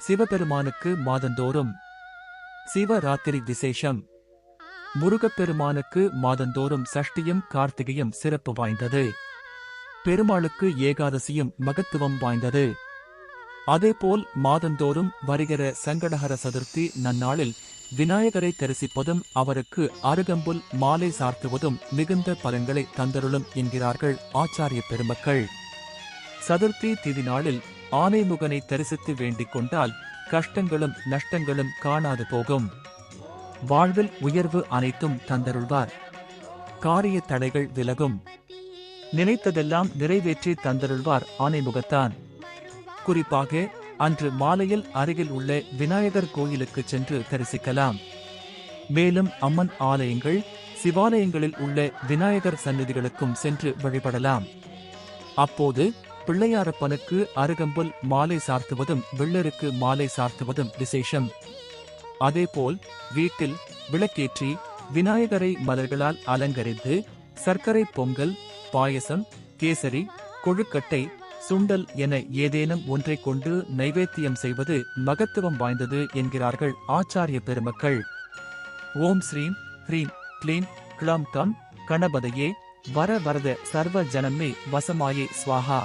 சிவபெருமானுக்கு மாதந்தோறும் சிவராத்திரி விசேஷம். முருகப்பெருமானுக்கு மாதந்தோறும் சஷ்டியும் கார்த்திகையும் சிறப்பு வாய்ந்தது. பெருமாளுக்கு ஏகாதசியும் மகத்துவம் வாய்ந்தது. அதேபோல் மாதந்தோறும் வருகிற சங்கடஹர சதுர்த்தி நன்னாளில் விநாயகரை தரிசிப்பதும் அவருக்கு அருகம்புல் மாலை சார்த்துவதும் மிகுந்த பலன்களை தந்தருளும் என்கிறார்கள் ஆச்சாரிய பெருமக்கள். சதுர்த்தி திதி நாளில் ஆனைமுகனை தரிசித்து வேண்டிக் கொண்டால் கஷ்டங்களும் நஷ்டங்களும் காணாது போகும். வாழ்வில் உயர்வு அனைத்தும் தந்தருள்வார். காரிய தடைகள் விலகும். நினைத்ததெல்லாம் நிறைவேற்றி தந்தருள்வார் ஆனைமுகத்தான். குறிப்பாக அன்று மாலையில் அருகில் உள்ள விநாயகர் கோயிலுக்கு சென்று தரிசிக்கலாம். மேலும் அம்மன் ஆலயங்கள் சிவாலயங்களில் உள்ள விநாயகர் சந்நிதிகளுக்கும் சென்று வழிபடலாம். அப்போது பிள்ளையாரப்பனுக்கு அருகம்புல் மாலை சார்த்துவதும் வெள்ளருக்கு மாலை சார்த்துவதும் விசேஷம். அதேபோல் வீட்டில் விளக்கேற்றி விநாயகரை மலர்களால் அலங்கரித்து சர்க்கரை பொங்கல் பாயசம் கேசரி கொழுக்கட்டை சுண்டல் என ஏதேனும் ஒன்றைக் கொண்டு நைவேத்தியம் செய்வது மகத்துவம் வாய்ந்தது என்கிறார்கள் ஆச்சாரிய பெருமக்கள். ஓம் ஸ்ரீம் ஹ்ரீம் க்ளீம் க்ளம் கம் கணபதையே வர வரத சர்வ ஜனமே வசமாயே ஸ்வாஹா.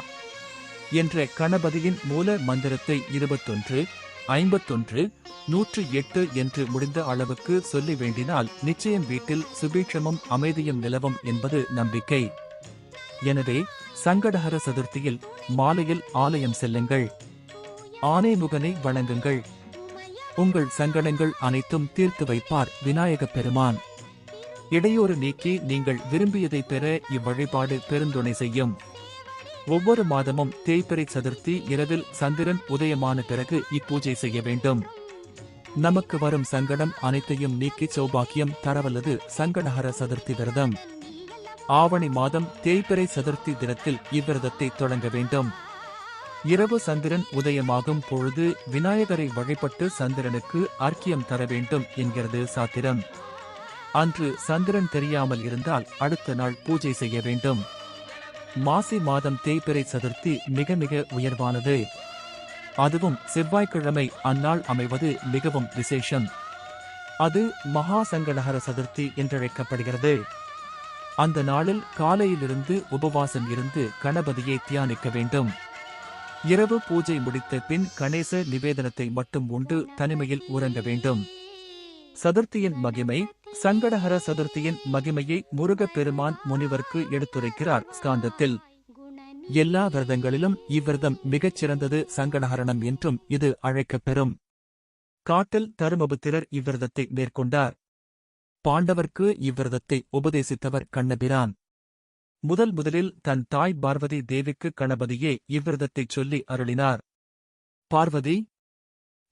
என்ற கணபதியின் மூல மந்திரத்தை இருபத்தொன்று ஐம்பத்தொன்று நூற்று எட்டு என்று முடிந்த அளவுக்கு சொல்லி வேண்டினால் நிச்சயம் வீட்டில் சுபீட்சமும் அமைதியும் நிலவும் என்பது நம்பிக்கை. எனவே சங்கடஹர சதுர்த்தியில் மாலையில் ஆலயம் செல்லுங்கள். ஆனைமுகனை வணங்குங்கள். உங்கள் சங்கடங்கள் அனைத்தும் தீர்த்து வைப்பார் விநாயகப் பெருமான். இடையூறு நீக்கி நீங்கள் விரும்பியதை பெற இவ்வழிபாடு பெருந்துணை செய்யும். ஒவ்வொரு மாதமும் தேய்பிறை சதுர்த்தி இரவில் சந்திரன் உதயமான பிறகு இப்பூஜை செய்ய வேண்டும். நமக்கு வரும் சங்கடம் அனைத்தையும் நீக்கி சௌபாக்கியம் தரவல்லது சங்கடஹர சதுர்த்தி விரதம். ஆவணி மாதம் தேய்பிறை சதுர்த்தி தினத்தில் இவ்விரதத்தை தொடங்க வேண்டும். இரவு சந்திரன் உதயமாகும் பொழுது விநாயகரை வழிபட்டு சந்திரனுக்கு அர்க்கியம் தர வேண்டும் என்கிறது சாத்திரம். அன்று சந்திரன் தெரியாமல் இருந்தால் அடுத்த நாள் பூஜை செய்ய வேண்டும். மாசி மாதம் தேய்பிறை சதுர்த்தி மிக மிக உயர்வானது. அதுவும் செவ்வாய்க்கிழமை அந்நாள் அமைவது மிகவும் விசேஷம். அது மகா சங்கடஹர சதுர்த்தி என்றழைக்கப்படுகிறது. அந்த நாளில் காலையிலிருந்து உபவாசம் இருந்து கணபதியை தியானிக்க வேண்டும். இரவு பூஜை முடித்த பின் கணேச நிவேதனத்தை மட்டும் உண்டு தனிமையில் உறங்க வேண்டும். சதுர்த்தியின் மகிமை சங்கடஹர சதுர்த்தியின் மகிமையை முருகப் பெருமான் முனிவர்க்கு எடுத்துரைக்கிறார். ஸ்காந்தத்தில் எல்லா விரதங்களிலும் இவ்விரதம் மிகச் சிறந்தது சங்கடஹரணம் என்றும் இது அழைக்கப்பெறும். காட்டில் தருமபுத்திரர் இவ்விரதத்தை மேற்கொண்டார். பாண்டவர்க்கு இவ்விரதத்தை உபதேசித்தவர் கண்ணபிரான். முதல் முதலில் தன் தாய் பார்வதி தேவிக்கு கணபதியே இவ்விரதத்தைச் சொல்லி அருளினார். பார்வதி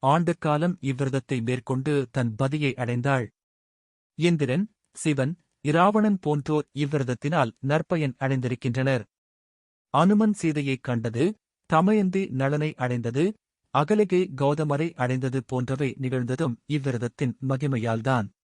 ஆண்டுக்காலம் இவ்விரதத்தை மேற்கொண்டு தன் பதியை அடைந்தாள். இந்திரன் சிவன் இராவணன் போன்றோர் இவ்விரதத்தினால் நற்பயன் அடைந்திருக்கின்றனர். அனுமன் சீதையைக் கண்டது தமயந்தி நலனை அடைந்தது அகலிகை கௌதமரை அடைந்தது போன்றவை நிகழ்ந்ததும் இவ்விரதத்தின் மகிமையால்தான்.